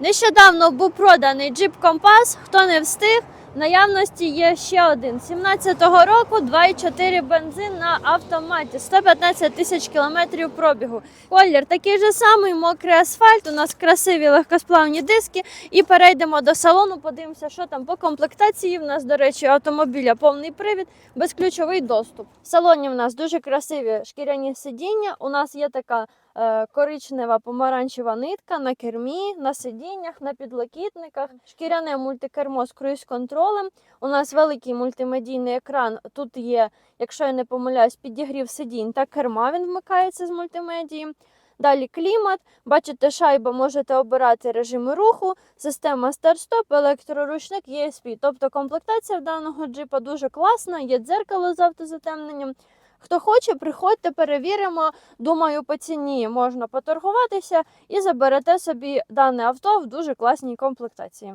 Нещодавно був проданий Jeep Compass. Хто не встиг, в наявності є ще один 17-го року 2,4 бензин на автоматі, 115 тисяч кілометрів пробігу. Колір такий же самий, мокрий асфальт. У нас красиві легкосплавні диски. І перейдемо до салону. Подивимося, що там по комплектації. В нас, до речі, автомобіля повний привід, безключовий доступ. В салоні в нас дуже красиві шкіряні сидіння. У нас є така коричнева помаранчева нитка на кермі, на сидіннях, на підлокітниках, шкіряне мультикермо з круїз-контролем. У нас великий мультимедійний екран. Тут є, якщо я не помиляюсь, підігрів сидінь та керма. Він вмикається з мультимедії. Далі клімат. Бачите, шайба можете обирати режими руху, система старт-стоп, електроручник, ESP. Тобто комплектація в даного джипа дуже класна, є дзеркало з автозатемненням. Хто хоче, приходьте, перевіримо. Думаю, по ціні можна поторгуватися і заберете собі дане авто в дуже класній комплектації.